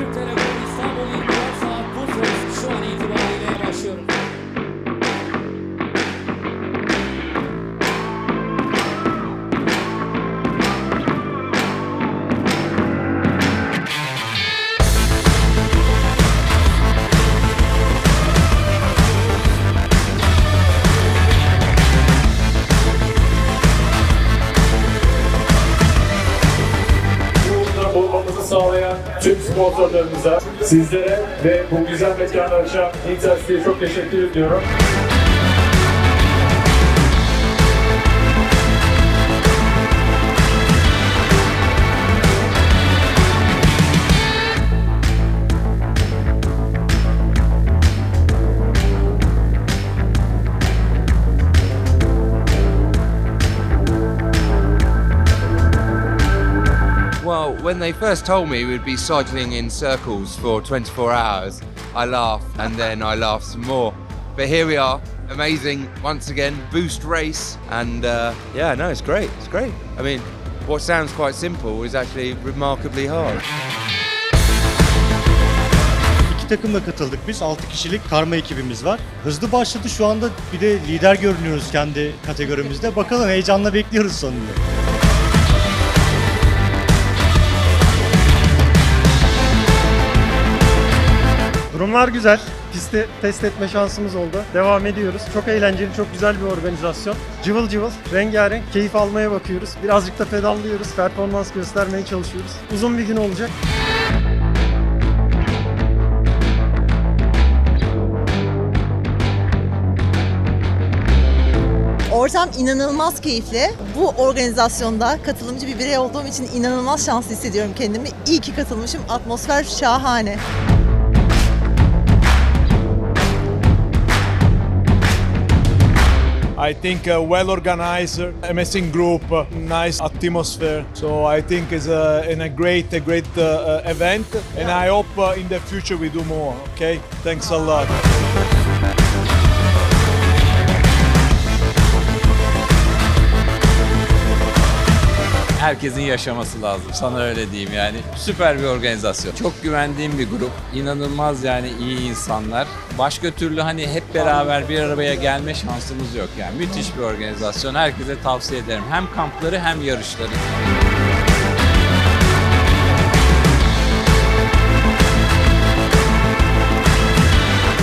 Türklere Bulmamızı sağlayan tüm sponsorlarımıza, sizlere ve bu güzel mekanı açan Intercity'ye çok teşekkür ediyorum. Well, when they first told me we'd be cycling in circles for 24 hours, I laughed and then I laughed some more. But here we are, amazing once again, boost race, and uh, yeah, no, it's great. It's great. I mean, what sounds quite simple is actually remarkably hard. Takımla katıldık biz. 6 kişilik karma ekibimiz var. Hızlı başladı şu anda bir de lider görünüyoruz kendi kategorimizde. Bakalım heyecanla bekliyoruz sonunda. Durumlar güzel. Pisti test etme şansımız oldu. Devam ediyoruz. Çok eğlenceli, çok güzel bir organizasyon. Cıvıl cıvıl, rengarenk, keyif almaya bakıyoruz. Birazcık da pedallıyoruz, performans göstermeye çalışıyoruz. Uzun bir gün olacak. Ortam inanılmaz keyifli. Bu organizasyonda katılımcı bir birey olduğum için inanılmaz şanslı hissediyorum kendimi. İyi ki katılmışım. Atmosfer şahane. I think uh, well organized, amazing group, nice atmosphere. So I think it's a, in a great, a great uh, event, and I hope uh, in the future we do more. Okay, thanks a lot. Herkesin yaşaması lazım. Sana öyle diyeyim yani. Süper bir organizasyon. Çok güvendiğim bir grup. İnanılmaz yani iyi insanlar. Başka türlü hani hep beraber bir arabaya gelme şansımız yok yani. Müthiş bir organizasyon. Herkese tavsiye ederim. Hem kampları hem yarışları.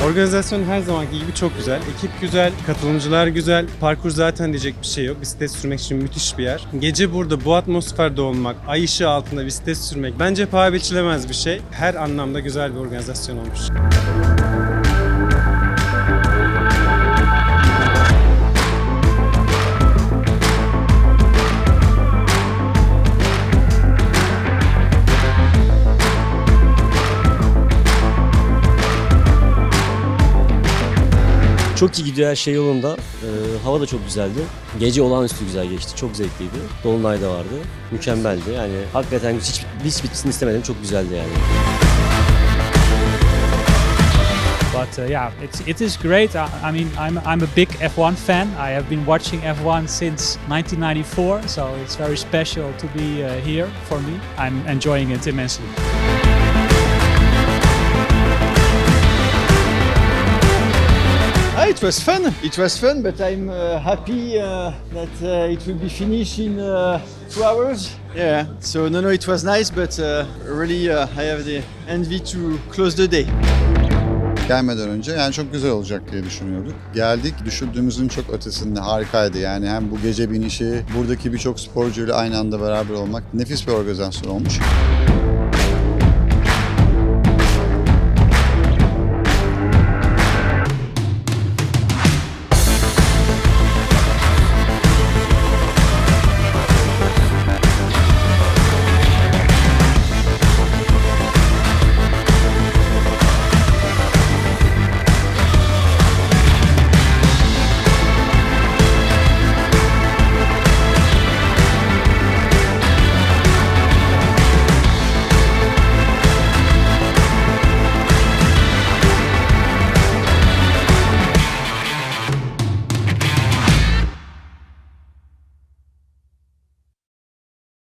Organizasyon her zamanki gibi çok güzel. Ekip güzel, katılımcılar güzel. Parkur zaten diyecek bir şey yok. Bisiklet sürmek için müthiş bir yer. Gece burada bu atmosferde olmak, ay ışığı altında bisiklet sürmek bence paha biçilemez bir şey. Her anlamda güzel bir organizasyon olmuş. Çok iyi gidiyor her şey yolunda. Ee, hava da çok güzeldi. Gece olağanüstü güzel geçti. Çok zevkliydi. Dolunay da vardı. Mükemmeldi. Yani hakikaten hiç, hiç bitsin istemedim. Çok güzeldi yani. but uh, yeah, it's, it is great. I, I mean, I'm, I'm a big F1 fan. I have been watching F1 since 1994, so it's very special to be uh, here for me. I'm enjoying it immensely. Ah, it was fun. It was fun, but I'm uh, happy uh, that uh, it will be finished in uh, two hours. Yeah. So no, no, it was nice, but uh, really uh, I have the envy to close the day. Gelmeden önce yani çok güzel olacak diye düşünüyorduk. Geldik düşündüğümüzün çok ötesinde harikaydı. Yani hem bu gece binişi, buradaki birçok sporcuyla aynı anda beraber olmak nefis bir organizasyon olmuş.